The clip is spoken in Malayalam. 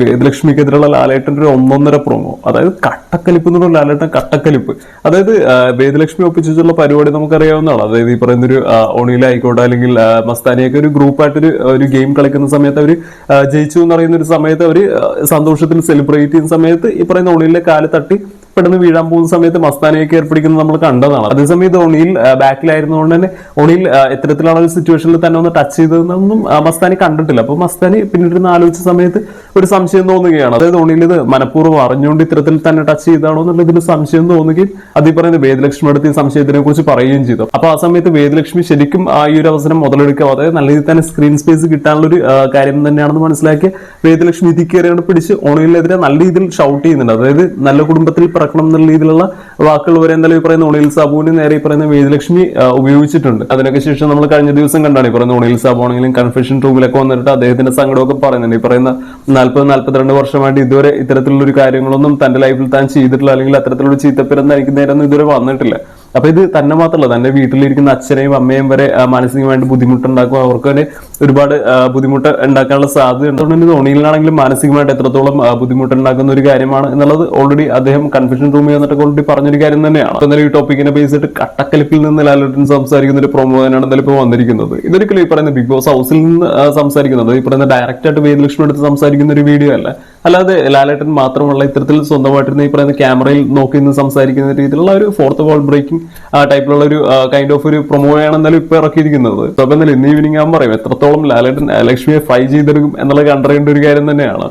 വേദലക്ഷ്മിക്കെതിരെയുള്ള ലാലേട്ടന്റെ ഒരു ഒന്നൊന്നര പ്രൊമോ അതായത് കട്ടക്കലിപ്പ് എന്നുള്ള ലാലേട്ടൻ കട്ടക്കലിപ്പ്. അതായത് വേദലക്ഷ്മി ഒപ്പിച്ചുള്ള പരിപാടി നമുക്കറിയാവുന്നതാണ്. അതായത് ഈ പറയുന്ന ഒരു ഒണിയിലായിക്കോട്ടെ അല്ലെങ്കിൽ മസ്താനിയൊക്കെ ഒരു ഗ്രൂപ്പായിട്ടൊരു ഒരു ഗെയിം കളിക്കുന്ന സമയത്ത് അവർ ജയിച്ചു എന്ന് പറയുന്ന ഒരു സമയത്ത് അവർ സന്തോഷത്തിൽ സെലിബ്രേറ്റ് ചെയ്യുന്ന സമയത്ത് ഈ പറയുന്ന ഒണിയിലെ കാൽ തട്ടി പെട്ടെന്ന് വീഴാൻ പോകുന്ന സമയത്ത് മസ്താനയൊക്കെ ഏർപ്പെടുന്നത് നമ്മൾ കണ്ടതാണ്. അതേസമയം ഇത് ഒണിയിൽ ബാക്കിലായിരുന്നതുകൊണ്ട് തന്നെ ഒണിയിൽ ഇത്തരത്തിലുള്ള ഒരു സിറ്റുവേഷനിൽ തന്നെ ഒന്ന് ടച്ച് ചെയ്തതെന്നൊന്നും മസ്താനി കണ്ടിട്ടില്ല. അപ്പൊ മസ്താനി പിന്നീട് ആലോചിച്ച സമയത്ത് ഒരു സംശയം തോന്നുകയാണ്. അതായത് ഒണിയിൽ ഇത് മനഃപൂർവം അറിഞ്ഞുകൊണ്ട് ഇത്തരത്തിൽ തന്നെ ടച്ച് ചെയ്താണോ എന്നുള്ളതിൽ സംശയം തോന്നുകയും അത് ഈ പറയുന്ന വേദലക്ഷ്മി അടുത്ത് ഈ സംശയത്തിനെ കുറിച്ച് പറയുകയും ചെയ്തു. അപ്പൊ ആ സമയത്ത് വേദലക്ഷ്മി ശരിക്കും ആ ഈ ഒരു അവസരം മുതലെടുക്കുക അതായത് നല്ല രീതിയിൽ തന്നെ സ്ക്രീൻ സ്പേസ് കിട്ടാനുള്ള ഒരു കാര്യം തന്നെയാണെന്ന് മനസ്സിലാക്കി വേദലക്ഷ്മി ഇതിക്കേറിയാണ് പിടിച്ച് ഓണിലിനെതിരെ നല്ല രീതിയിൽ ഷൗട്ട് ചെയ്യുന്നുണ്ട്. അതായത് നല്ല കുടുംബത്തിൽ പിറക്കണം എന്നുള്ള രീതിയിലുള്ള വാക്കുകൾ വരെ എന്തായാലും ഈ പറയുന്ന ഉണയിൽ സാബുവിന് നേരെ ഈ പറയുന്ന വേദലക്ഷ്മി ഉപയോഗിച്ചിട്ടുണ്ട്. അതിനൊക്കെ ശേഷം നമ്മൾ കഴിഞ്ഞ ദിവസം കണ്ടാണ് ഈ പറയുന്ന ഉണയിൽ സാബു ആണെങ്കിലും കൺഫെഷൻ റൂമിലൊക്കെ വന്നിട്ട് അദ്ദേഹത്തിന്റെ സങ്കടമൊക്കെ പറയുന്നുണ്ട്. ഈ പറയുന്ന നാൽപ്പത് നാൽപ്പത്തിരണ്ട് വർഷമായിട്ട് ഇതുവരെ ഇത്തരത്തിലുള്ള ഒരു കാര്യങ്ങളൊന്നും തന്റെ ലൈഫിൽ താൻ ചെയ്തിട്ടില്ല അല്ലെങ്കിൽ അത്തരത്തിലുള്ള ചീത്തപ്പെരുന്ന എനിക്ക് നേരെ ഒന്നും ഇതുവരെ വന്നിട്ടില്ല. അപ്പൊ ഇത് തന്നെ മാത്രമല്ല തന്റെ വീട്ടിലിരിക്കുന്ന അച്ഛനെയും അമ്മയും വരെ മാനസികമായിട്ട് ബുദ്ധിമുട്ടുണ്ടാക്കും. അവർക്ക് തന്നെ ഒരുപാട് ബുദ്ധിമുട്ട് ഉണ്ടാക്കാനുള്ള സാധ്യത അതുകൊണ്ട് തന്നെ ധോണിയിലാണെങ്കിലും മാനസികമായിട്ട് എത്രത്തോളം ബുദ്ധിമുട്ടുണ്ടാക്കുന്ന ഒരു കാര്യമാണ് എന്നുള്ളത് ഓൾറെഡി അദ്ദേഹം കൺഫ്യൂഷൻ റൂമിൽ വന്നിട്ട് ഓൾറെഡി പറഞ്ഞൊരു കാര്യം തന്നെയാണ്. അപ്പൊ ഈ ടോപ്പിക്കിനെ ബേസ് ചെയ്തിട്ട് കട്ടക്കലിപ്പിൽ നിന്ന് ലാലേട്ടൻ സംസാരിക്കുന്ന ഒരു പ്രൊമോ തന്നെയാണ് എന്തായാലും ഇപ്പോൾ വന്നിരിക്കുന്നത്. ഇതൊരിക്കലും ഈ പറയുന്ന ബിഗ് ബോസ് ഹൗസിൽ നിന്ന് സംസാരിക്കുന്നത്. ഈ പറയുന്ന ഡയറക്റ്റ് ആയിട്ട് വേദലക്ഷ്മി എടുത്ത് സംസാരിക്കുന്ന ഒരു വീഡിയോ അല്ല. അല്ലാതെ ലാലേട്ടൻ മാത്രമുള്ള ഇത്തരത്തിൽ സ്വന്തമായിട്ടിരുന്ന ഈ പറയുന്ന ക്യാമറയിൽ നോക്കി നിന്ന് സംസാരിക്കുന്ന രീതിയിലുള്ള ഒരു ഫോർത്ത് വാൾ ബ്രേക്കിംഗ് ടൈപ്പിലുള്ള ഒരു കൈൻഡ് ഓഫ് ഒരു പ്രൊമോയാണ് എന്നാലും ഇപ്പൊ ഇറക്കിയിരിക്കുന്നത്. അപ്പൊ എന്നാലും ഇന്ന് ഈവനിങ് ഞാൻ പറയും എത്രത്തോളം ലാലേട്ടൻ ലക്ഷ്മിയെ ഫൈ ചെയ്തെടുക്കും എന്നുള്ള കണ്ടറിയേണ്ട ഒരു കാര്യം തന്നെയാണ്.